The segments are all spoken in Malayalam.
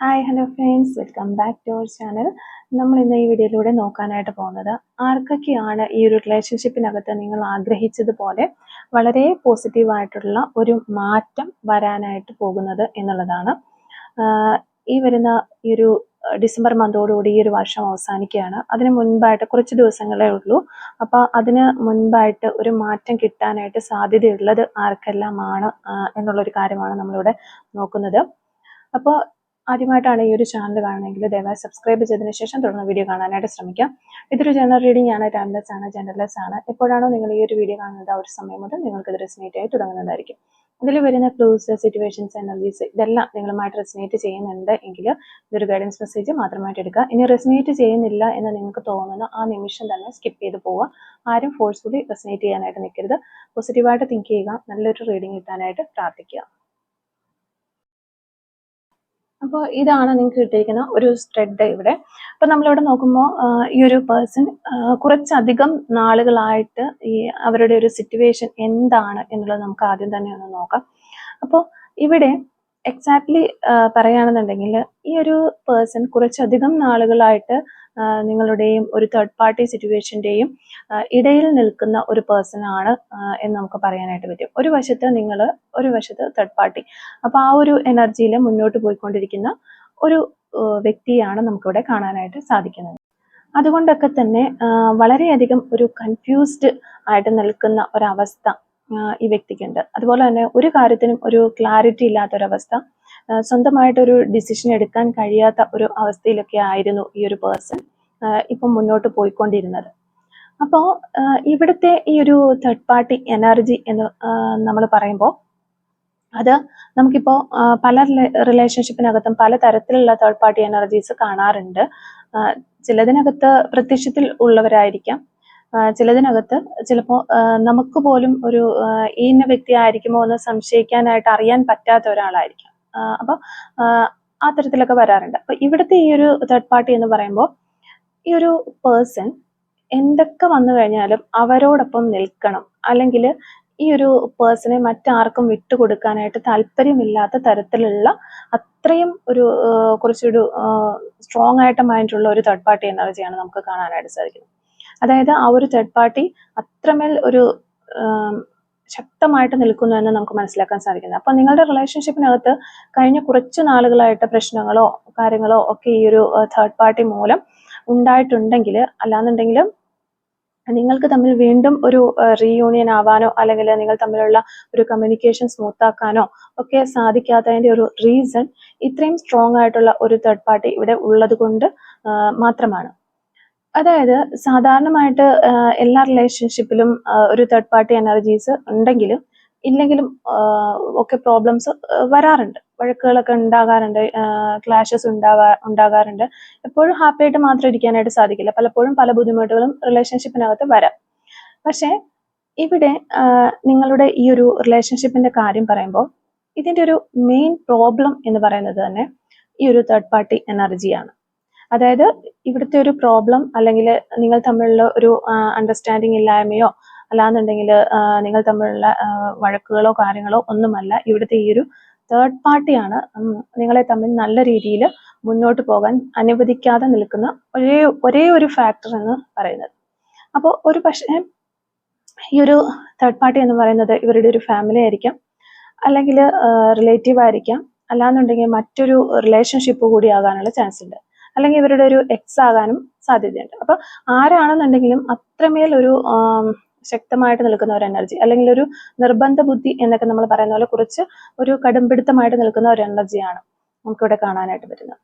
Hi hello friends welcome back to our channel നമ്മൾ ഇന്ന് ഈ വീഡിയോയിലൂടെ നോക്കാനായിട്ട് പോകുന്നത് ആർക്കൊക്കെയാണ് ഈ ഒരു റിലേഷൻഷിപ്പിനകത്ത് നിങ്ങൾ ആഗ്രഹിച്ചതുപോലെ വളരെ പോസിറ്റീവായിട്ടുള്ള ഒരു മാറ്റം വരാനായിട്ട് പോകുന്നത് എന്നുള്ളതാണ്. ഈ വരുന്ന ഈ ഒരു ഡിസംബർ മന്തോടുകൂടി ഈ ഒരു വർഷം അവസാനിക്കുകയാണ്. അതിന് മുൻപായിട്ട് കുറച്ച് ദിവസങ്ങളേ ഉള്ളൂ. അപ്പോൾ അതിന് മുൻപായിട്ട് ഒരു മാറ്റം കിട്ടാനായിട്ട് സാധ്യതയുള്ളത് ആർക്കെല്ലാമാണ് എന്നുള്ളൊരു കാര്യമാണ് നമ്മളിവിടെ നോക്കുന്നത്. അപ്പോൾ ആദ്യമായിട്ടാണ് ഈ ഒരു ചാനൽ കാണുന്നതെങ്കിൽ ദയവായി സബ്സ്ക്രൈബ് ചെയ്തതിന് ശേഷം തുടർന്ന് വീഡിയോ കാണാനായിട്ട് ശ്രമിക്കാം. ഇതൊരു ജനറൽ റീഡിംഗ് ആണ് ടൈംലെസ് ആണ് ജനറൽലെസ് ആണ്. എപ്പോഴാണോ നിങ്ങൾ ഈ ഒരു വീഡിയോ കാണുന്നത് ആ ഒരു സമയം മുതൽ നിങ്ങൾക്ക് ഇത് റെസിനേറ്റ് ആയി തുടങ്ങുന്നതായിരിക്കും. ഇതിൽ വരുന്ന ക്ലൂസ് സിറ്റുവേഷൻസ് എനർജീസ് ഇതെല്ലാം നിങ്ങളുമായിട്ട് റെസിനേറ്റ് ചെയ്യുന്നുണ്ട് എങ്കിൽ ഇതൊരു ഗൈഡൻസ് മെസ്സേജ് മാത്രമായിട്ട് എടുക്കുക. ഇനി റെസിനേറ്റ് ചെയ്യുന്നില്ല എന്ന് നിങ്ങൾക്ക് തോന്നുന്ന ആ നിമിഷം തന്നെ സ്കിപ്പ് ചെയ്ത് പോവുക. ആരും ഫോഴ്സ്ഫുള്ളി റെസിനേറ്റ് ചെയ്യാനായിട്ട് നിൽക്കരുത്. പോസിറ്റീവായിട്ട് തിങ്ക് ചെയ്യുക. നല്ലൊരു റീഡിംഗ് കിട്ടാനായിട്ട് പ്രാർത്ഥിക്കുക. അപ്പോൾ ഇതാണ് നിങ്ങൾക്ക് കിട്ടിയിരിക്കുന്ന ഒരു സ്ട്രെഡ് ഇവിടെ. അപ്പോൾ നമ്മളിവിടെ നോക്കുമ്പോൾ ഈ ഒരു പേഴ്സൺ കുറച്ചധികം നാളുകളായിട്ട് ഈ അവരുടെ ഒരു സിറ്റുവേഷൻ എന്താണ് എന്നുള്ളത് നമുക്ക് ആദ്യം തന്നെ ഒന്ന് നോക്കാം. അപ്പോൾ ഇവിടെ എക്സാക്ട്ലി പറയുകയാണെന്നുണ്ടെങ്കിൽ ഈ ഒരു പേഴ്സൺ കുറച്ചധികം നാളുകളായിട്ട് നിങ്ങളുടെയും ഒരു തേർഡ് പാർട്ടി സിറ്റുവേഷന്റെയും ഇടയിൽ നിൽക്കുന്ന ഒരു പേഴ്സൺ ആണ് എന്ന് നമുക്ക് പറയാനായിട്ട് പറ്റും. ഒരു വശത്ത് നിങ്ങൾ ഒരു വശത്ത് തേർഡ് പാർട്ടി അപ്പോൾ ആ ഒരു എനർജിയിൽ മുന്നോട്ട് പോയിക്കൊണ്ടിരിക്കുന്ന ഒരു വ്യക്തിയാണ് നമുക്കിവിടെ കാണാനായിട്ട് സാധിക്കുന്നത്. അതുകൊണ്ടൊക്കെ തന്നെ വളരെയധികം ഒരു കൺഫ്യൂസ്ഡ് ആയിട്ട് നിൽക്കുന്ന ഒരവസ്ഥ ഈ വ്യക്തിക്കുണ്ട്. അതുപോലെ തന്നെ ഒരു കാര്യത്തിനും ഒരു ക്ലാരിറ്റി ഇല്ലാത്തൊരവസ്ഥ സ്വന്തമായിട്ടൊരു ഡിസിഷൻ എടുക്കാൻ കഴിയാത്ത ഒരു അവസ്ഥയിലൊക്കെ ആയിരുന്നു ഈ ഒരു പേഴ്സൺ ഇപ്പം മുന്നോട്ട് പോയിക്കൊണ്ടിരുന്നത്. അപ്പോൾ ഇവിടുത്തെ ഈ ഒരു തേർഡ് പാർട്ടി എനർജി എന്ന് നമ്മൾ പറയുമ്പോൾ അത് നമുക്കിപ്പോൾ പല റിലേഷൻഷിപ്പിനകത്തും പല തരത്തിലുള്ള തേർഡ് പാർട്ടി എനർജീസ് കാണാറുണ്ട്. ചിലതിനകത്ത് പ്രത്യക്ഷത്തിൽ ഉള്ളവരായിരിക്കാം. ചിലതിനകത്ത് ചിലപ്പോൾ നമുക്ക് പോലും ഒരു ഈ ഇന്ന വ്യക്തി ആയിരിക്കുമോ എന്ന് സംശയിക്കാനായിട്ട് അറിയാൻ പറ്റാത്ത ഒരാളായിരിക്കാം. അപ്പോൾ ആ തരത്തിലൊക്കെ വരാറുണ്ട്. അപ്പോൾ ഇവിടുത്തെ ഈ ഒരു തേർഡ് പാർട്ടി എന്ന് പറയുമ്പോൾ ഈ ഒരു പേഴ്സൺ എന്തൊക്കെ വന്നു കഴിഞ്ഞാലും അവരോടൊപ്പം നിൽക്കണം. അല്ലെങ്കിൽ ഈ ഒരു പേഴ്സണെ മറ്റാർക്കും വിട്ടുകൊടുക്കാനായിട്ട് താല്പര്യമില്ലാത്ത തരത്തിലുള്ള അത്രയും ഒരു കുറച്ചൊരു സ്ട്രോങ് ആയിട്ട് മൈൻഡുള്ള ഒരു തേർഡ് പാർട്ടി എനർജിയാണ് നമുക്ക് കാണാനായിട്ട് സാധിക്കുന്നത്. അതായത് ആ ഒരു തേർഡ് പാർട്ടി അത്രമേൽ ഒരു ശക്തമായിട്ട് നിൽക്കുന്നു എന്ന് നമുക്ക് മനസ്സിലാക്കാൻ സാധിക്കുന്നത്. അപ്പോൾ നിങ്ങളുടെ റിലേഷൻഷിപ്പിനകത്ത് കഴിഞ്ഞ കുറച്ച് നാളുകളായിട്ട് പ്രശ്നങ്ങളോ കാര്യങ്ങളോ ഒക്കെ ഈ ഒരു തേർഡ് പാർട്ടി മൂലം ഉണ്ടായിട്ടുണ്ടെങ്കിൽ അല്ലാന്നുണ്ടെങ്കിലും നിങ്ങൾക്ക് തമ്മിൽ വീണ്ടും ഒരു റീയൂണിയൻ ആവാനോ അല്ലെങ്കിൽ നിങ്ങൾ തമ്മിലുള്ള ഒരു കമ്മ്യൂണിക്കേഷൻ സ്മൂത്ത് ആക്കാനോ ഒക്കെ സാധിക്കാത്തതിന്റെ ഒരു റീസൺ ഇത്രയും സ്ട്രോങ് ആയിട്ടുള്ള ഒരു തേർഡ് പാർട്ടി ഇവിടെ ഉള്ളത് കൊണ്ട് മാത്രമാണ്. അതായത് സാധാരണമായിട്ട് എല്ലാ റിലേഷൻഷിപ്പിലും ഒരു തേർഡ് പാർട്ടി എനർജീസ് ഉണ്ടെങ്കിലും ഇല്ലെങ്കിലും ഒക്കെ പ്രോബ്ലംസ് വരാറുണ്ട്. വഴക്കുകളൊക്കെ ഉണ്ടാകാറുണ്ട് ക്ലാഷസ് ഉണ്ടാകാ ഉണ്ടാകാറുണ്ട്. എപ്പോഴും ഹാപ്പിയായിട്ട് മാത്രം ഇരിക്കാനായിട്ട് സാധിക്കില്ല. പലപ്പോഴും പല ബുദ്ധിമുട്ടുകളും റിലേഷൻഷിപ്പിനകത്ത് വരാം. പക്ഷേ ഇവിടെ നിങ്ങളുടെ ഈ ഒരു റിലേഷൻഷിപ്പിന്റെ കാര്യം പറയുമ്പോൾ ഇതിന്റെ ഒരു മെയിൻ പ്രോബ്ലം എന്ന് പറയുന്നത് തന്നെ ഈ ഒരു തേർഡ് പാർട്ടി എനർജിയാണ് അതായത് ഇവിടുത്തെ ഒരു പ്രോബ്ലം അല്ലെങ്കിൽ നിങ്ങൾ തമ്മിലുള്ള ഒരു അണ്ടർസ്റ്റാൻഡിങ് ഇല്ലായ്മയോ അല്ലാന്നുണ്ടെങ്കിൽ നിങ്ങൾ തമ്മിലുള്ള വഴക്കുകളോ കാര്യങ്ങളോ ഒന്നുമല്ല. ഇവിടുത്തെ ഈ ഒരു തേർഡ് പാർട്ടിയാണ് നിങ്ങളെ തമ്മിൽ നല്ല രീതിയിൽ മുന്നോട്ട് പോകാൻ അനുവദിക്കാതെ നിൽക്കുന്ന ഒരേ ഒരേ ഒരു ഫാക്ടർ എന്ന് പറയുന്നത്. അപ്പോൾ ഒരു പക്ഷേ ഈ ഒരു തേർഡ് പാർട്ടി എന്ന് പറയുന്നത് ഇവരുടെ ഒരു ഫാമിലി ആയിരിക്കാം. അല്ലെങ്കിൽ റിലേറ്റീവ് ആയിരിക്കാം. അല്ലാന്നുണ്ടെങ്കിൽ മറ്റൊരു റിലേഷൻഷിപ്പ് കൂടി ആകാനുള്ള ചാൻസ് ഉണ്ട്. അല്ലെങ്കിൽ ഇവരുടെ ഒരു എക്സ് ആകാനും സാധ്യതയുണ്ട്. അപ്പൊ ആരാണെന്നുണ്ടെങ്കിലും അത്രമേൽ ഒരു ശക്തമായിട്ട് നിൽക്കുന്ന ഒരു എനർജി അല്ലെങ്കിൽ ഒരു നിർബന്ധ ബുദ്ധി എന്നൊക്കെ നമ്മൾ പറയുന്ന പോലെ കുറച്ച് ഒരു കടുംപിടുത്തമായിട്ട് നിൽക്കുന്ന ഒരു എനർജിയാണ് നമുക്കിവിടെ കാണാനായിട്ട് വരുന്നത്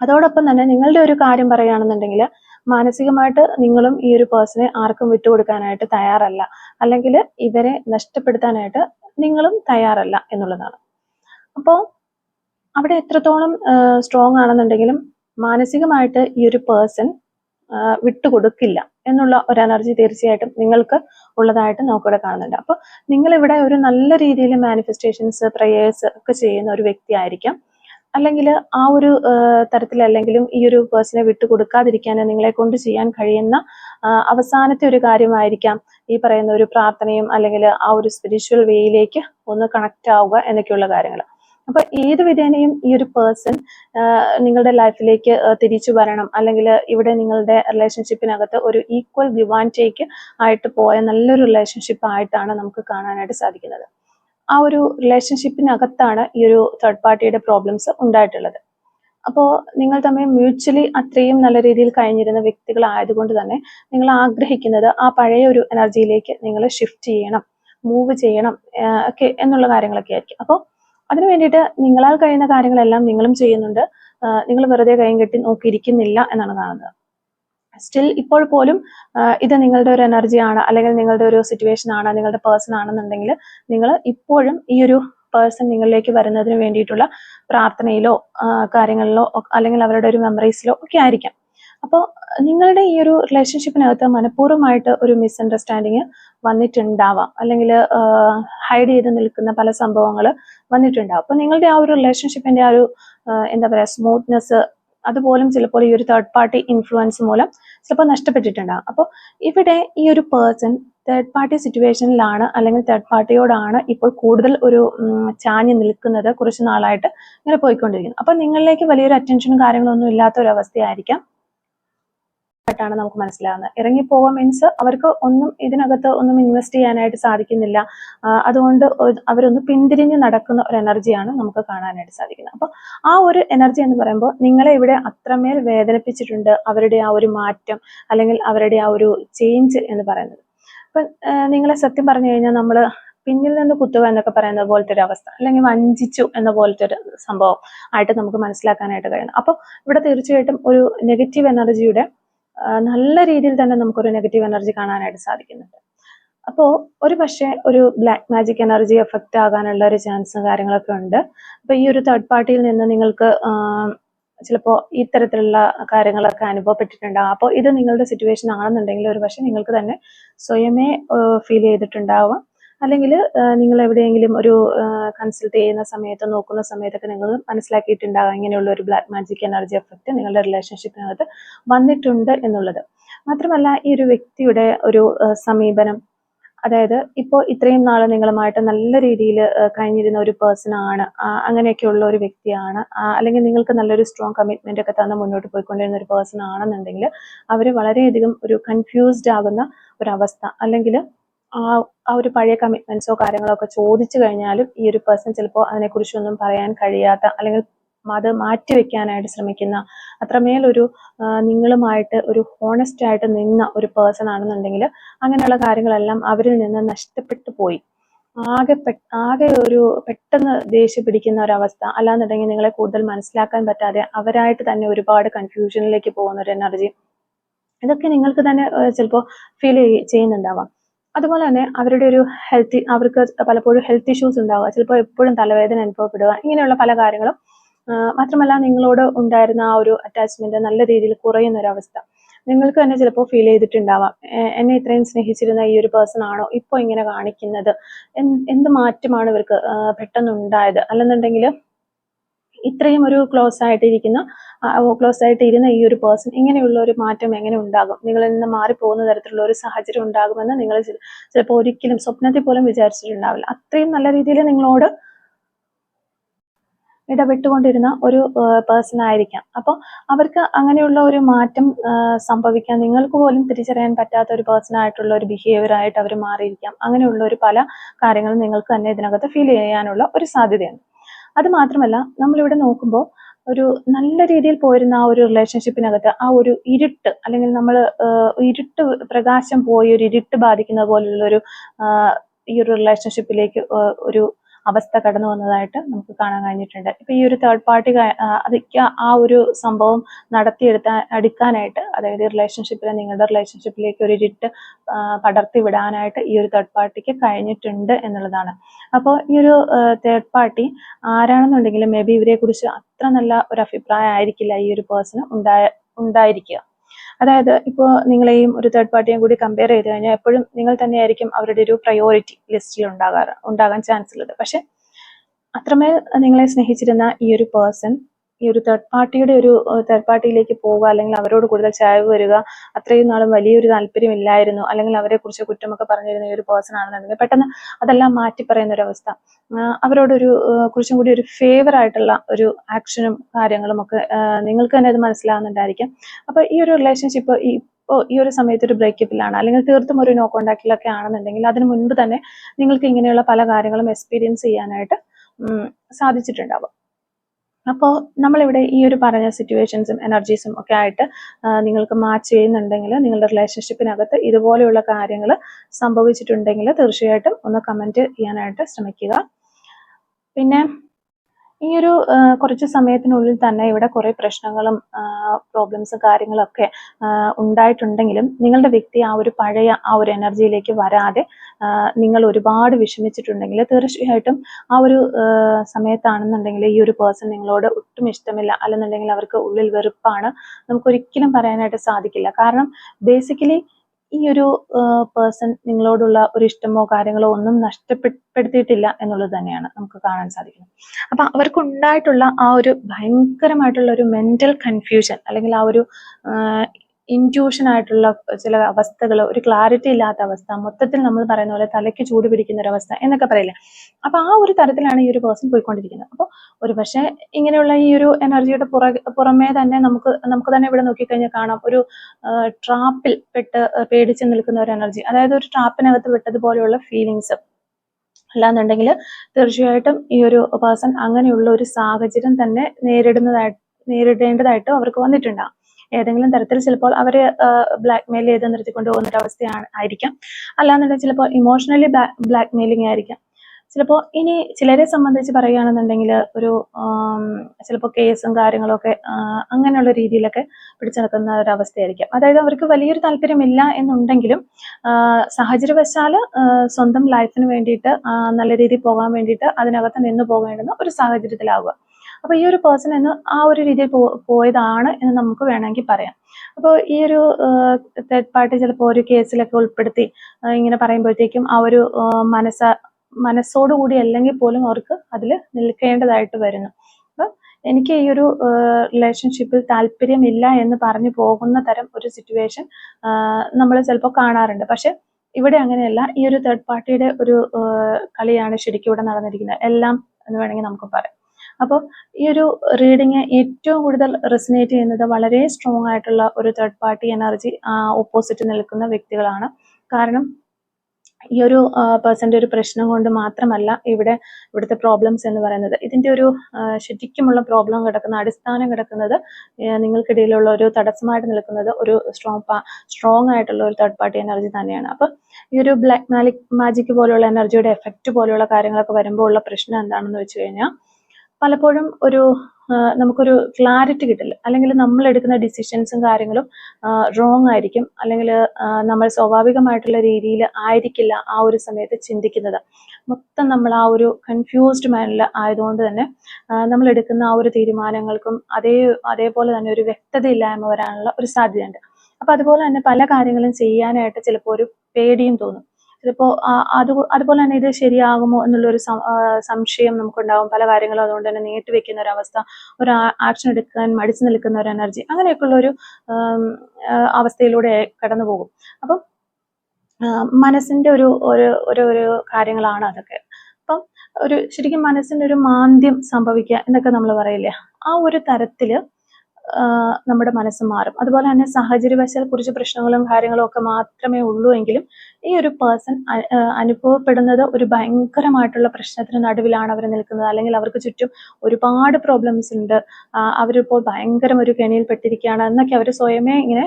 അതോടൊപ്പം തന്നെ നിങ്ങളുടെ ഒരു കാര്യം പറയുകയാണെന്നുണ്ടെങ്കിൽ മാനസികമായിട്ട് നിങ്ങളും ഈ ഒരു പേഴ്സണെ ആർക്കും വിട്ടുകൊടുക്കാനായിട്ട് തയ്യാറല്ല. അല്ലെങ്കിൽ ഇവരെ നഷ്ടപ്പെടുത്താനായിട്ട് നിങ്ങളും തയ്യാറല്ല എന്നുള്ളതാണ്. അപ്പോൾ അവിടെ എത്രത്തോളം സ്ട്രോങ് ആണെന്നുണ്ടെങ്കിലും മാനസികമായിട്ട് ഈ ഒരു പേഴ്സൺ വിട്ടുകൊടുക്കില്ല എന്നുള്ള ഒരു എനർജി തീർച്ചയായിട്ടും നിങ്ങൾക്ക് ഉള്ളതായിട്ട് നമുക്കിവിടെ കാണുന്നുണ്ട്. അപ്പോൾ നിങ്ങളിവിടെ ഒരു നല്ല രീതിയിൽ മാനിഫെസ്റ്റേഷൻസ് പ്രയേഴ്സ് ഒക്കെ ചെയ്യുന്ന ഒരു വ്യക്തി ആയിരിക്കാം. അല്ലെങ്കിൽ ആ ഒരു തരത്തിലല്ലെങ്കിലും ഈ ഒരു പേഴ്സണെ വിട്ടുകൊടുക്കാതിരിക്കാൻ നിങ്ങളെ കൊണ്ട് ചെയ്യാൻ കഴിയുന്ന അവസാനത്തെ ഒരു കാര്യമായിരിക്കാം ഈ പറയുന്ന ഒരു പ്രാർത്ഥനയും അല്ലെങ്കിൽ ആ ഒരു സ്പിരിച്വൽ വേയിലേക്ക് ഒന്ന് കണക്റ്റ് ആവുക എന്നൊക്കെയുള്ള കാര്യങ്ങൾ. അപ്പൊ ഏത് വിധേനയും ഈ ഒരു പേഴ്സൺ നിങ്ങളുടെ ലൈഫിലേക്ക് തിരിച്ചു വരണം. അല്ലെങ്കിൽ ഇവിടെ നിങ്ങളുടെ റിലേഷൻഷിപ്പിനകത്ത് ഒരു ഈക്വൽ ഗിവ് ആൻഡ് ടേക്ക് ആയിട്ട് പോയ നല്ലൊരു റിലേഷൻഷിപ്പ് ആയിട്ടാണ് നമുക്ക് കാണാനായിട്ട് സാധിക്കുന്നത്. ആ ഒരു റിലേഷൻഷിപ്പിനകത്താണ് ഈ ഒരു തേർഡ് പാർട്ടിയുടെ പ്രോബ്ലംസ് ഉണ്ടായിട്ടുള്ളത്. അപ്പോൾ നിങ്ങൾ തമ്മിൽ മ്യൂച്വലി അത്രയും നല്ല രീതിയിൽ കഴിഞ്ഞിരുന്ന വ്യക്തികളായതുകൊണ്ട് തന്നെ നിങ്ങൾ ആഗ്രഹിക്കുന്നത് ആ പഴയ ഒരു എനർജിയിലേക്ക് നിങ്ങൾ ഷിഫ്റ്റ് ചെയ്യണം മൂവ് ചെയ്യണം ഒക്കെ എന്നുള്ള കാര്യങ്ങളൊക്കെ ആയിരിക്കും. അപ്പോൾ അതിനു വേണ്ടിയിട്ട് നിങ്ങളാൽ കഴിയുന്ന കാര്യങ്ങളെല്ലാം നിങ്ങളും ചെയ്യുന്നുണ്ട്. നിങ്ങൾ വെറുതെ കൈയും കെട്ടി നോക്കിയിരിക്കുന്നില്ല എന്നാണ് കാണുന്നത്. സ്റ്റിൽ ഇപ്പോൾ പോലും ഇത് നിങ്ങളുടെ ഒരു എനർജി ആണ് അല്ലെങ്കിൽ നിങ്ങളുടെ ഒരു സിറ്റുവേഷൻ ആണ് നിങ്ങളുടെ പേഴ്സൺ ആണെന്നുണ്ടെങ്കിൽ നിങ്ങൾ ഇപ്പോഴും ഈ ഒരു പേഴ്സൺ നിങ്ങളിലേക്ക് വരുന്നതിന് വേണ്ടിയിട്ടുള്ള പ്രാർത്ഥനയിലോ കാര്യങ്ങളിലോ അല്ലെങ്കിൽ അവരുടെ ഒരു മെമ്മറീസിലോ ഒക്കെ ആയിരിക്കാം. അപ്പോൾ നിങ്ങളുടെ ഈ ഒരു റിലേഷൻഷിപ്പിനകത്ത് മനഃപൂർവമായിട്ട് ഒരു മിസ്അണ്ടർസ്റ്റാൻഡിങ് വന്നിട്ടുണ്ടാവാം. അല്ലെങ്കിൽ ഹൈഡ് ചെയ്ത് നിൽക്കുന്ന പല സംഭവങ്ങൾ വന്നിട്ടുണ്ടാവും. അപ്പോൾ നിങ്ങളുടെ ആ ഒരു റിലേഷൻഷിപ്പിന്റെ ആ ഒരു എന്താ പറയാ സ്മൂത്ത്നെസ് അതുപോലും ചിലപ്പോൾ ഈ ഒരു തേർഡ് പാർട്ടി ഇൻഫ്ലുവൻസ് മൂലം ചിലപ്പോൾ നഷ്ടപ്പെട്ടിട്ടുണ്ടാകും അപ്പോൾ ഇവിടെ ഈ ഒരു പേഴ്സൺ തേർഡ് പാർട്ടി സിറ്റുവേഷനിലാണ് അല്ലെങ്കിൽ തേർഡ് പാർട്ടിയോടാണ് ഇപ്പോൾ കൂടുതൽ ഒരു ചാഞ്ഞ് നിൽക്കുന്നത് കുറച്ച് നാളായിട്ട് ഇങ്ങനെ പോയിക്കൊണ്ടിരിക്കുന്നു. അപ്പോൾ നിങ്ങളിലേക്ക് വലിയൊരു അറ്റൻഷനും കാര്യങ്ങളൊന്നും ഇല്ലാത്ത ഒരു അവസ്ഥയായിരിക്കാം. ആയിട്ടാണ് നമുക്ക് മനസ്സിലാവുന്നത്. ഇറങ്ങിപ്പോവാ മീൻസ് അവർക്ക് ഒന്നും ഇതിനകത്ത് ഒന്നും ഇൻവെസ്റ്റ് ചെയ്യാനായിട്ട് സാധിക്കുന്നില്ല. അതുകൊണ്ട് അവരൊന്ന് പിന്തിരിഞ്ഞ് നടക്കുന്ന ഒരു എനർജിയാണ് നമുക്ക് കാണാനായിട്ട് സാധിക്കുന്നത്. അപ്പോൾ ആ ഒരു എനർജി എന്ന് പറയുമ്പോൾ നിങ്ങളെ ഇവിടെ അത്രമേൽ വേദനിപ്പിച്ചിട്ടുണ്ട് അവരുടെ ആ ഒരു മാറ്റം അല്ലെങ്കിൽ അവരുടെ ആ ഒരു ചേഞ്ച് എന്ന് പറയുന്നത്. അപ്പം നിങ്ങളെ സത്യം പറഞ്ഞു കഴിഞ്ഞാൽ നമ്മൾ പിന്നിൽ നിന്ന് കുത്തുക എന്നൊക്കെ പറയുന്ന പോലത്തെ ഒരു അവസ്ഥ അല്ലെങ്കിൽ വഞ്ചിച്ചു എന്ന പോലത്തെ ഒരു സംഭവം ആയിട്ട് നമുക്ക് മനസ്സിലാക്കാനായിട്ട് കഴിയുന്നു അപ്പോൾ ഇവിടെ തീർച്ചയായിട്ടും ഒരു നെഗറ്റീവ് എനർജിയുടെ നല്ല രീതിയിൽ തന്നെ നമുക്കൊരു നെഗറ്റീവ് എനർജി കാണാനായിട്ട് സാധിക്കുന്നുണ്ട്. അപ്പോൾ ഒരു പക്ഷേ ഒരു ബ്ലാക്ക് മാജിക് എനർജി എഫക്റ്റ് ആകാനുള്ള ഒരു ചാൻസും കാര്യങ്ങളൊക്കെ ഉണ്ട്. അപ്പോൾ ഈ ഒരു തേർഡ് പാർട്ടിയിൽ നിന്ന് നിങ്ങൾക്ക് ചിലപ്പോൾ ഇത്തരത്തിലുള്ള കാര്യങ്ങളൊക്കെ അനുഭവപ്പെട്ടിട്ടുണ്ടാകും അപ്പോൾ ഇത് നിങ്ങളുടെ സിറ്റുവേഷൻ ആണെന്നുണ്ടെങ്കിൽ ഒരു പക്ഷേ നിങ്ങൾക്ക് തന്നെ സ്വയമേ ഫീൽ ചെയ്തിട്ടുണ്ടാവാം. അല്ലെങ്കിൽ നിങ്ങൾ എവിടെയെങ്കിലും ഒരു കൺസൾട്ട് ചെയ്യുന്ന സമയത്ത് നോക്കുന്ന സമയത്തൊക്കെ നിങ്ങൾ മനസ്സിലാക്കിയിട്ടുണ്ടാകാം ഇങ്ങനെയുള്ള ഒരു ബ്ലാക്ക് മാജിക് എനർജി എഫക്റ്റ് നിങ്ങളുടെ റിലേഷൻഷിപ്പിനകത്ത് വന്നിട്ടുണ്ട് എന്നുള്ളത്. മാത്രമല്ല ഈ ഒരു വ്യക്തിയുടെ ഒരു സമീപനം അതായത് ഇപ്പോൾ ഇത്രയും നാൾ നിങ്ങളുമായിട്ട് നല്ല രീതിയിൽ കഴിഞ്ഞിരുന്ന ഒരു പേഴ്സൺ ആണ് അങ്ങനെയൊക്കെയുള്ള ഒരു വ്യക്തിയാണ് അല്ലെങ്കിൽ നിങ്ങൾക്ക് നല്ലൊരു സ്ട്രോങ് കമ്മിറ്റ്മെന്റ് ഒക്കെ തന്ന് മുന്നോട്ട് പോയിക്കൊണ്ടിരുന്ന ഒരു പേഴ്സൺ ആണെന്നുണ്ടെങ്കിൽ അവർ വളരെയധികം ഒരു കൺഫ്യൂസ്ഡ് ആകുന്ന ഒരവസ്ഥ അല്ലെങ്കിൽ ആ ആ ഒരു പഴയ കമ്മിറ്റ്മെന്റ്സോ കാര്യങ്ങളോ ഒക്കെ ചോദിച്ചു കഴിഞ്ഞാലും ഈ ഒരു പേഴ്സൺ ചിലപ്പോൾ അതിനെക്കുറിച്ചൊന്നും പറയാൻ കഴിയാത്ത അല്ലെങ്കിൽ അത് മാറ്റി വെക്കാനായിട്ട് ശ്രമിക്കുന്ന അത്രമേൽ ഒരു നിങ്ങളുമായിട്ട് ഒരു ഹോണസ്റ്റ് ആയിട്ട് നിന്ന ഒരു പേഴ്സൺ ആണെന്നുണ്ടെങ്കിൽ അങ്ങനെയുള്ള കാര്യങ്ങളെല്ലാം അവരിൽ നിന്ന് നഷ്ടപ്പെട്ടു പോയി. ആകെ ആകെ ഒരു പെട്ടെന്ന് ദേഷ്യം പിടിക്കുന്ന ഒരവസ്ഥ അല്ലാന്നുണ്ടെങ്കിൽ നിങ്ങളെ കൂടുതൽ മനസ്സിലാക്കാൻ പറ്റാതെ അവരായിട്ട് തന്നെ ഒരുപാട് കൺഫ്യൂഷനിലേക്ക് പോകുന്ന ഒരു എനർജി ഇതൊക്കെ നിങ്ങൾക്ക് തന്നെ ചിലപ്പോൾ ഫീൽ ചെയ്യുന്നുണ്ടാവാം. അതുപോലെ തന്നെ അവരുടെ ഒരു ഹെൽത്തി അവർക്ക് പലപ്പോഴും ഹെൽത്ത് ഇഷ്യൂസ് ഉണ്ടാവുക. ചിലപ്പോൾ എപ്പോഴും തലവേദന അനുഭവപ്പെടുക. ഇങ്ങനെയുള്ള പല കാര്യങ്ങളും മാത്രമല്ല നിങ്ങളോട് ഉണ്ടായിരുന്ന ആ ഒരു അറ്റാച്ച്മെന്റ് നല്ല രീതിയിൽ കുറയുന്ന ഒരു അവസ്ഥ നിങ്ങൾക്ക് തന്നെ ചിലപ്പോൾ ഫീൽ ചെയ്തിട്ടുണ്ടാവാം. എന്നെ ഇത്രയും സ്നേഹിച്ചിരുന്ന ഈ ഒരു പേഴ്സൺ ആണോ? ഇപ്പോൾ ഇങ്ങനെ കാണിക്കുന്നത്. എന്ത് മാറ്റമാണ് ഇവർക്ക് ആ, പെട്ടെന്ന് ഉണ്ടായത് അല്ലെന്നുണ്ടെങ്കിൽ ഇത്രയും ഒരു ക്ലോസ് ആയിട്ടിരിക്കുന്ന ക്ലോസ് ആയിട്ട് ഇരുന്ന ഈ ഒരു പേഴ്സൺ ഇങ്ങനെയുള്ള ഒരു മാറ്റം എങ്ങനെ ഉണ്ടാകും? നിങ്ങളിൽ നിന്ന് മാറിപ്പോകുന്ന തരത്തിലുള്ള ഒരു സാഹചര്യം ഉണ്ടാകുമെന്ന് നിങ്ങൾ ചിലപ്പോൾ ഒരിക്കലും സ്വപ്നത്തിൽ പോലും വിചാരിച്ചിട്ടുണ്ടാവില്ല. അത്രയും നല്ല രീതിയിൽ നിങ്ങളോട് ഇടപെട്ടുകൊണ്ടിരുന്ന ഒരു പേഴ്സൺ ആയിരിക്കാം. അപ്പോൾ അവർക്ക് അങ്ങനെയുള്ള ഒരു മാറ്റം സംഭവിക്കാൻ നിങ്ങൾക്ക് പോലും തിരിച്ചറിയാൻ പറ്റാത്ത ഒരു പേഴ്സൺ ആയിട്ടുള്ള ഒരു ബിഹേവിയർ ആയിട്ട് അവർ മാറിയിരിക്കാം. അങ്ങനെയുള്ള ഒരു പല കാര്യങ്ങളും നിങ്ങൾക്ക് തന്നെ ഇതിനകത്ത് ഫീൽ ചെയ്യാനുള്ള ഒരു സാധ്യതയുണ്ട്. അത് മാത്രമല്ല നമ്മളിവിടെ നോക്കുമ്പോൾ ഒരു നല്ല രീതിയിൽ പോയിരുന്ന ആ ഒരു റിലേഷൻഷിപ്പിനകത്ത് ആ ഒരു ഇരുട്ട് അല്ലെങ്കിൽ നമ്മൾ ഇരുട്ട് പ്രകാശം പോയി ഒരു ഇരുട്ട് ബാധിക്കുന്ന പോലുള്ള ഒരു ഈ ഒരു റിലേഷൻഷിപ്പിലേക്ക് ഒരു അവസ്ഥ കടന്നു വന്നതായിട്ട് നമുക്ക് കാണാൻ കഴിഞ്ഞിട്ടുണ്ട്. ഇപ്പൊ ഈ ഒരു തേർഡ് പാർട്ടി അതൊക്കെ ആ ഒരു സംഭവം നടത്തിയെടുത്താൻ അടിക്കാനായിട്ട് അതായത് റിലേഷൻഷിപ്പിൽ നിങ്ങളുടെ റിലേഷൻഷിപ്പിലേക്ക് ഒരു ഇരുട്ട് പടർത്തി വിടാനായിട്ട് ഈ ഒരു തേർഡ് പാർട്ടിക്ക് കഴിഞ്ഞിട്ടുണ്ട് എന്നുള്ളതാണ്. അപ്പോൾ ഈ ഒരു തേർഡ് പാർട്ടി ആരാണെന്നുണ്ടെങ്കിലും മേ ബി ഇവരെ കുറിച്ച് അത്ര നല്ല ഒരു അഭിപ്രായം ആയിരിക്കില്ല ഈ ഒരു പേഴ്സണ് ഉണ്ടായ ഉണ്ടായിരിക്കുക. അതായത് ഇപ്പോൾ നിങ്ങളെയും ഒരു തേർഡ് പാർട്ടിയും കൂടി കമ്പയർ ചെയ്ത് കഴിഞ്ഞാൽ എപ്പോഴും നിങ്ങൾ തന്നെയായിരിക്കും അവരുടെ ഒരു പ്രയോറിറ്റി ലിസ്റ്റിൽ ഉണ്ടാകാറ് ഉണ്ടാകാൻ ചാൻസ് ഉള്ളത്. പക്ഷെ അത്രമേൽ നിങ്ങളെ സ്നേഹിച്ചിരുന്ന ഈ ഒരു പേഴ്സൺ ഈ ഒരു തേർഡ് പാർട്ടിയുടെ ഒരു തേർഡ് പാർട്ടിയിലേക്ക് പോവുക അല്ലെങ്കിൽ അവരോട് കൂടുതൽ ചായവ് വരിക അത്രയും നാളും വലിയൊരു താല്പര്യമില്ലായിരുന്നു അല്ലെങ്കിൽ അവരെ കുറിച്ച് കുറ്റമൊക്കെ പറഞ്ഞിരുന്ന ഈ ഒരു പേഴ്സൺ ആണെന്നുണ്ടെങ്കിൽ പെട്ടെന്ന് അതെല്ലാം മാറ്റി പറയുന്ന ഒരു അവസ്ഥ അവരോടൊരു കുറച്ചും കൂടി ഒരു ഫേവർ ആയിട്ടുള്ള ഒരു ആക്ഷനും കാര്യങ്ങളും ഒക്കെ നിങ്ങൾക്ക് തന്നെ അത് മനസ്സിലാവുന്നുണ്ടായിരിക്കും. അപ്പൊ ഈ ഒരു റിലേഷൻഷിപ്പ് ഈ ഇപ്പോൾ ഈ ഒരു സമയത്ത് ഒരു ബ്രേക്കപ്പിലാണ് അല്ലെങ്കിൽ തീർത്തും ഒരു നോ കോണ്ടാക്റ്റിലൊക്കെ ആണെന്നുണ്ടെങ്കിൽ അതിന് മുൻപ് തന്നെ നിങ്ങൾക്ക് ഇങ്ങനെയുള്ള പല കാര്യങ്ങളും എക്സ്പീരിയൻസ് ചെയ്യാനായിട്ട് സാധിച്ചിട്ടുണ്ടാവും. അപ്പോൾ നമ്മളിവിടെ ഈ ഒരു പറഞ്ഞ സിറ്റുവേഷൻസും എനർജീസും ഒക്കെ ആയിട്ട് നിങ്ങൾക്ക് മാച്ച് ചെയ്യുന്നുണ്ടെങ്കിൽ നിങ്ങളുടെ റിലേഷൻഷിപ്പിനകത്ത് ഇതുപോലെയുള്ള കാര്യങ്ങൾ സംഭവിച്ചിട്ടുണ്ടെങ്കിൽ തീർച്ചയായിട്ടും ഒന്ന് കമന്റ് ചെയ്യാനായിട്ട് ശ്രമിക്കുക. പിന്നെ ഈ ഒരു കുറച്ച് സമയത്തിനുള്ളിൽ തന്നെ ഇവിടെ കുറേ പ്രശ്നങ്ങളും പ്രോബ്ലംസും കാര്യങ്ങളൊക്കെ ഉണ്ടായിട്ടുണ്ടെങ്കിലും നിങ്ങളുടെ വ്യക്തി ആ ഒരു പഴയ ആ ഒരു എനർജിയിലേക്ക് വരാതെ നിങ്ങൾ ഒരുപാട് വിഷമിച്ചിട്ടുണ്ടെങ്കിൽ തീർച്ചയായിട്ടും ആ ഒരു സമയത്താണെന്നുണ്ടെങ്കിൽ ഈ ഒരു പേഴ്സൺ നിങ്ങളോട് ഒട്ടും ഇഷ്ടമില്ല. അല്ലെന്നുണ്ടെങ്കിൽ അവർക്ക് ഉള്ളിൽ വെറുപ്പാണ്. നമുക്കൊരിക്കലും പറയാനായിട്ട് സാധിക്കില്ല. കാരണം ബേസിക്കലി ഈ ഒരു പേഴ്സൺ നിങ്ങളോടുള്ള ഒരു ഇഷ്ടമോ കാര്യങ്ങളോ ഒന്നും നഷ്ടപ്പെടുത്തിയിട്ടില്ല എന്നുള്ളത് തന്നെയാണ് നമുക്ക് കാണാൻ സാധിക്കുന്നത്. അപ്പൊ അവർക്കുണ്ടായിട്ടുള്ള ആ ഒരു ഭയങ്കരമായിട്ടുള്ള ഒരു മെന്റൽ കൺഫ്യൂഷൻ അല്ലെങ്കിൽ ആ ഒരു ഇന്റ്യൂഷൻ ആയിട്ടുള്ള ചില അവസ്ഥകൾ ഒരു ക്ലാരിറ്റി ഇല്ലാത്ത അവസ്ഥ മൊത്തത്തിൽ നമ്മൾ പറയുന്ന പോലെ തലയ്ക്ക് ചൂട് പിടിക്കുന്ന ഒരു അവസ്ഥ എന്നൊക്കെ പറയില്ല? അപ്പൊ ആ ഒരു തരത്തിലാണ് ഈ ഒരു പേഴ്സൺ പോയിക്കൊണ്ടിരിക്കുന്നത്. അപ്പോൾ ഒരു പക്ഷേ ഇങ്ങനെയുള്ള ഈ ഒരു എനർജിയുടെ പുറമേ തന്നെ നമുക്ക് നമുക്ക് തന്നെ ഇവിടെ നോക്കിക്കഴിഞ്ഞാൽ കാണാം. ഒരു ട്രാപ്പിൽ പെട്ട് പേടിച്ച് നിൽക്കുന്ന ഒരു എനർജി അതായത് ഒരു ട്രാപ്പിനകത്ത് പെട്ടതുപോലെയുള്ള ഫീലിങ്സ് അല്ലാന്നുണ്ടെങ്കിൽ തീർച്ചയായിട്ടും ഈ ഒരു പേഴ്സൺ അങ്ങനെയുള്ള ഒരു സാഹചര്യം തന്നെ നേരിടുന്നതായിട്ട് നേരിടേണ്ടതായിട്ട് അവർക്ക് വന്നിട്ടുണ്ടാകും. ഏതെങ്കിലും തരത്തിൽ ചിലപ്പോൾ അവരെ ബ്ലാക്ക് മെയിൽ ചെയ്ത് നിർത്തിക്കൊണ്ട് പോകുന്ന ഒരു അവസ്ഥയാണ് ആയിരിക്കാം. അല്ലാന്നുണ്ടെങ്കിൽ ചിലപ്പോൾ ഇമോഷണലി ബ്ലാക്ക് മെയിലിംഗ് ആയിരിക്കാം. ചിലപ്പോൾ ഇനി ചിലരെ സംബന്ധിച്ച് പറയുകയാണെന്നുണ്ടെങ്കിൽ ഒരു ചിലപ്പോൾ കേസും കാര്യങ്ങളൊക്കെ അങ്ങനെയുള്ള രീതിയിലൊക്കെ പിടിച്ചു നടക്കുന്ന ഒരു അവസ്ഥയായിരിക്കാം അതായത് അവർക്ക് വലിയൊരു താല്പര്യമില്ല എന്നുണ്ടെങ്കിലും സാഹചര്യവശാൽ സ്വന്തം ലൈഫിന് വേണ്ടിയിട്ട് നല്ല രീതിയിൽ പോകാൻ വേണ്ടിയിട്ട് അതിനകത്ത് നിന്ന് പോകേണ്ടുന്ന ഒരു സാഹചര്യത്തിലാവുക. അപ്പൊ ഈ ഒരു പേഴ്സൺ എന്ന് ആ ഒരു രീതിയിൽ പോയതാണ് എന്ന് നമുക്ക് വേണമെങ്കിൽ പറയാം. അപ്പോൾ ഈ ഒരു തേർഡ് പാർട്ടി ചിലപ്പോൾ ഒരു കേസിലൊക്കെ ഉൾപ്പെടുത്തി ഇങ്ങനെ പറയുമ്പോഴത്തേക്കും ആ ഒരു മനസ്സ മനസ്സോടുകൂടി അല്ലെങ്കിൽ പോലും അവർക്ക് അതിൽ നിൽക്കേണ്ടതായിട്ട് വരുന്നു. അപ്പം എനിക്ക് ഈ ഒരു റിലേഷൻഷിപ്പിൽ താല്പര്യമില്ല എന്ന് പറഞ്ഞു പോകുന്ന തരം ഒരു സിറ്റുവേഷൻ നമ്മൾ ചിലപ്പോൾ കാണാറുണ്ട്. പക്ഷെ ഇവിടെ അങ്ങനെയല്ല. ഈ ഒരു തേർഡ് പാർട്ടിയുടെ ഒരു കളിയാണ് ശരിക്കും ഇവിടെ നടന്നിരിക്കുന്നത്. എല്ലാം എന്ന് വേണമെങ്കിൽ നമുക്ക് പറയാം. അപ്പോൾ ഈ ഒരു റീഡിങ് ഏറ്റവും കൂടുതൽ റെസിനേറ്റ് ചെയ്യുന്നത് വളരെ സ്ട്രോങ് ആയിട്ടുള്ള ഒരു തേർഡ് പാർട്ടി എനർജി ഓപ്പോസിറ്റ് നിൽക്കുന്ന വ്യക്തികളാണ്. കാരണം ഈ ഒരു പേഴ്സന്റെ ഒരു പ്രശ്നം കൊണ്ട് മാത്രമല്ല ഇവിടെ ഇവിടുത്തെ പ്രോബ്ലംസ് എന്ന് പറയുന്നത്. ഇതിന്റെ ഒരു ശരിക്കുമുള്ള പ്രോബ്ലം കിടക്കുന്ന അടിസ്ഥാനം കിടക്കുന്നത് നിങ്ങൾക്കിടയിലുള്ള ഒരു തടസ്സമായിട്ട് നിൽക്കുന്നത് ഒരു സ്ട്രോങ് സ്ട്രോങ് ആയിട്ടുള്ള ഒരു തേർഡ് പാർട്ടി എനർജി തന്നെയാണ്. അപ്പൊ ഈ ഒരു ബ്ലാക്ക് മാലിക് മാജിക് പോലെയുള്ള എനർജിയുടെ എഫക്റ്റ് പോലെയുള്ള കാര്യങ്ങളൊക്കെ വരുമ്പോൾ ഉള്ള പ്രശ്നം എന്താണെന്ന് വെച്ച് കഴിഞ്ഞാൽ പലപ്പോഴും ഒരു നമുക്കൊരു ക്ലാരിറ്റി കിട്ടില്ല. അല്ലെങ്കിൽ നമ്മൾ എടുക്കുന്ന ഡിസിഷൻസും കാര്യങ്ങളും റോങ് ആയിരിക്കും. അല്ലെങ്കിൽ നമ്മൾ സ്വാഭാവികമായിട്ടുള്ള രീതിയിൽ ആയിരിക്കില്ല ആ ഒരു സമയത്ത് ചിന്തിക്കുന്നത്. മൊത്തം നമ്മൾ ആ ഒരു കൺഫ്യൂസ്ഡ് മൈൻഡിൽ ആയതുകൊണ്ട് തന്നെ നമ്മൾ എടുക്കുന്ന ആ ഒരു തീരുമാനങ്ങൾക്കും അതേ അതേപോലെ തന്നെ ഒരു വ്യക്തതയില്ലായ്മ വരാനുള്ള ഒരു സാധ്യതയുണ്ട്. അപ്പൊ അതുപോലെ തന്നെ പല കാര്യങ്ങളും ചെയ്യാനായിട്ട് ചിലപ്പോൾ ഒരു പേടിയും തോന്നും. ചിലപ്പോൾ അത് അതുപോലെ തന്നെ ഇത് ശരിയാകുമോ എന്നുള്ളൊരു സംശയം നമുക്കുണ്ടാകും പല കാര്യങ്ങളും അതുകൊണ്ട് തന്നെ നീട്ടിവെക്കുന്ന ഒരു അവസ്ഥ ഒരു ആക്ഷൻ എടുക്കാൻ മടിച്ചു നിൽക്കുന്ന ഒരു എനർജി അങ്ങനെയൊക്കെയുള്ള ഒരു അവസ്ഥയിലൂടെ കടന്നു പോകും. അപ്പം മനസ്സിന്റെ ഒരു ഒരു ഒരു ഒരു കാര്യങ്ങളാണ് അതൊക്കെ. അപ്പം ഒരു ശരിക്കും മനസ്സിന്റെ ഒരു മാന്ദ്യം സംഭവിക്കുക എന്നൊക്കെ നമ്മൾ പറയില്ലേ? ആ ഒരു തരത്തിൽ നമ്മുടെ മനസ്സ് മാറും. അതുപോലെ തന്നെ സാഹചര്യവശാൽ കുറച്ച് പ്രശ്നങ്ങളും കാര്യങ്ങളും ഒക്കെ മാത്രമേ ഉള്ളൂ എങ്കിലും ഈ ഒരു പേഴ്സൺ അനുഭവപ്പെടുന്നത് ഒരു ഭയങ്കരമായിട്ടുള്ള പ്രശ്നത്തിന് നടുവിലാണ് അവർ നിൽക്കുന്നത്. അല്ലെങ്കിൽ അവർക്ക് ചുറ്റും ഒരുപാട് പ്രോബ്ലംസ് ഉണ്ട്. അവരിപ്പോൾ ഭയങ്കര ഒരു കെണിയിൽ പെട്ടിരിക്കുകയാണ് എന്നൊക്കെ അവർ സ്വയമേ ഇങ്ങനെ